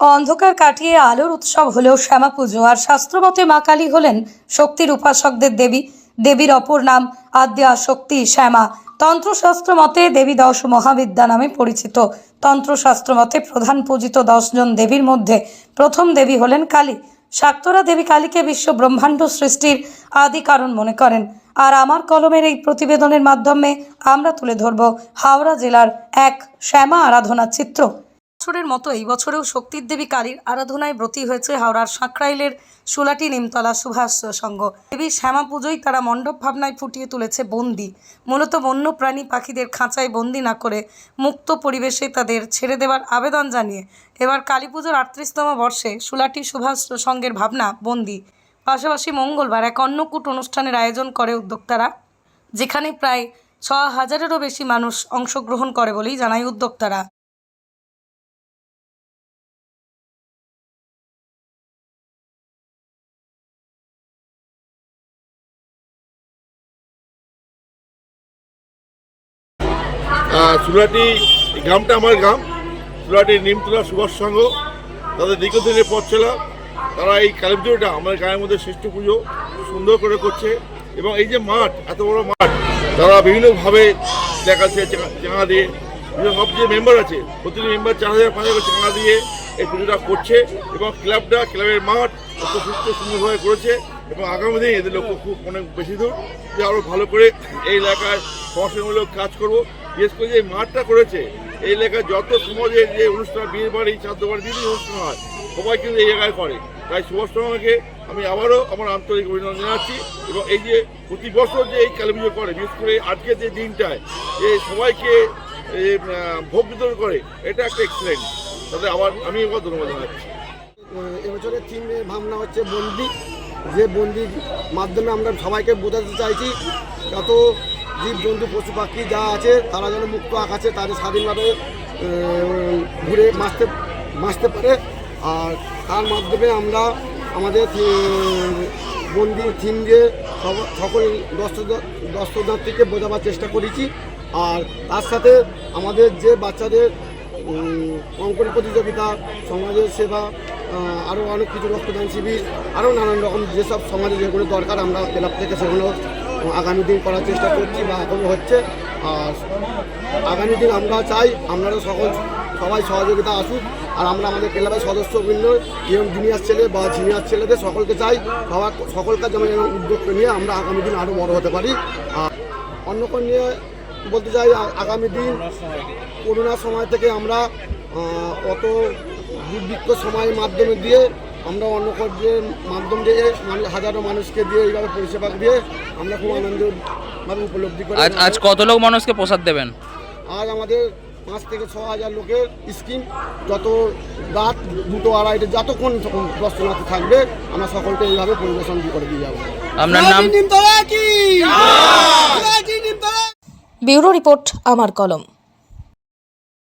অন্ধকার কাটিয়ে আলোর উৎসব হলেও শ্যামা পুজো আর শাস্ত্রমতে মা কালী হলেন শক্তির উপাসকদের দেবী। দেবীর অপর নাম আদ্যা শক্তি শ্যামা। তন্ত্রশাস্ত্র মতে দেবী দশ মহাবিদ্যা নামে পরিচিত। তন্ত্রশাস্ত্র মতে প্রধান পূজিত দশজন দেবীর মধ্যে প্রথম দেবী হলেন কালী। শাক্তরা দেবী কালীকে বিশ্ব ব্রহ্মাণ্ড সৃষ্টির আদি কারণ মনে করেন। আর আমার কলমের এই প্রতিবেদনের মাধ্যমে আমরা তুলে ধরব হাওড়া জেলার এক শ্যামা আরাধনার চিত্র। বছরের মতো এই বছরেও শক্তির দেবী কালীর আরাধনায় ব্রতী হয়েছে হাওড়ার সাঁকরাইলের সুলাটি নিমতলা সুভাষ সংঘ দেবী শ্যামা পুজোয় তারা মণ্ডপ ভাবনায় ফুটিয়ে তুলেছে বন্দি। মূলত বন্য প্রাণী পাখিদের খাঁচায় বন্দি না করে মুক্ত পরিবেশে তাদের ছেড়ে দেওয়ার আবেদন জানিয়ে এবার কালী পুজোর আটত্রিশতম বর্ষে সুলাটি সুভাষ সংঘের ভাবনা বন্দি। পাশাপাশি মঙ্গলবার এক অন্নকূট অনুষ্ঠানের আয়োজন করে উদ্যোক্তারা, যেখানে প্রায় ছ হাজারেরও বেশি মানুষ অংশগ্রহণ করে বলেই জানায় উদ্যোক্তারা। সুরাটি গ্রামটা আমার গ্রাম। সুরাটি নিমতলা সুভাষ সংঘ। তাদের দীর্ঘদিনের পথ চলা। তারা এই কালী পুজোটা আমাদের গ্রামের মধ্যে শ্রেষ্ঠ পুজো। সুন্দর করে করছে। এবং এই যে মাঠ, এত বড় মাঠ, তারা বিভিন্নভাবে দেখাচ্ছে চাঙা দিয়ে। সব যে মেম্বার আছে, প্রতিটি মেম্বার চার হাজার, পাঁচ হাজার চাঙা দিয়ে এই পুজোটা করছে। এবং ক্লাবটা, ক্লাবের মাঠ অত সুস্থ, সুন্দরভাবে করেছে। এবং আগামী দিনে এদের লক্ষ্য খুব অনেক বেশি দূর। যে আরও ভালো করে এই এলাকায় সমাজসেবামূলক কাজ করব। বিশেষ করে যে মাঠটা করেছে, এই এলাকায় যত সমাজের যে অনুষ্ঠান বিয়ে বাড়ি বাড়ি, বিভিন্ন অনুষ্ঠান হয়, সবাই কিন্তু এই জায়গায় করে। তাই সুভাষ সমাজকে আমি আবারও আমার আন্তরিক অভিনন্দন জানাচ্ছি এবং এই যে প্রতি বছর যে এই কালী পুজো করে, বিশেষ করে আজকের যে দিনটায়, যে সবাইকে ভোগ বিতরণ করে, এটা একটা এক্সিলেন্ট তাদের আবার আমি এবার ধন্যবাদ জানাচ্ছি। এবছরের থিমের ভাবনা হচ্ছে বন্দি। যে বন্দির মাধ্যমে আমরা সবাইকে বোঝাতে চাইছি, যত জীবজন্তু, পশু পাখি যা আছে, তারা যেন মুক্ত আকাশে তাদের স্বাধীনভাবে ঘুরে বাঁচতে বাঁচতে পারে। আর তার মাধ্যমে আমরা আমাদের বন্দি থিম দিয়ে সকল দর্শক- দর্শনার্থীকে বোঝাবার চেষ্টা করেছি। আর তার সাথে আমাদের যে বাচ্চাদের অঙ্কন প্রতিযোগিতা, সমাজের সেবা আরও অনেক কিছু রক্তদান শিবির আরও নানান রকম যেসব সমাজে যেগুলো দরকার আমরা ক্লাব থেকে সেগুলো আগামী দিন করার চেষ্টা করছি বা এখনও হচ্ছে। আর আগামী দিন আমরা চাই আপনারা সকল সবাই সহযোগিতা আসুক। আর আমরা আমাদের ক্লাবের সদস্যবৃন্দ ইয়ং জুনিয়র ছেলে বা সিনিয়র ছেলেদের সকলকে চাই, সবার সকলকে যেমন এরকম উদ্যোগ নিয়ে আমরা আগামী দিন আরও বড় হতে পারি। আর অন্যকর নিয়ে বলতে চাই আগামী দিন করোনার সময় থেকে আমরা অত দুর্ভিক্ষ সময়ের মাধ্যমে দিয়ে আমরা অন্য কর্যের মাধ্যম দিয়ে হাজারো মানুষকে দিয়ে এইভাবে পরিষেবা দিয়ে আমরা খুব আনন্দভাবে উপলব্ধি করি আজ আজ কত লোক মানুষকে প্রসাদ দেবেন? আজ আমাদের পাঁচ থেকে ছ হাজার লোকের স্কিম যত রাত দুটো আড়াইটে যতক্ষণ দর্শনার্থী থাকবে আমরা সকলকে এইভাবে পরিবেশন করে দিয়ে যাব। আপনার নাম? ব্যুরো রিপোর্ট আমার কলম।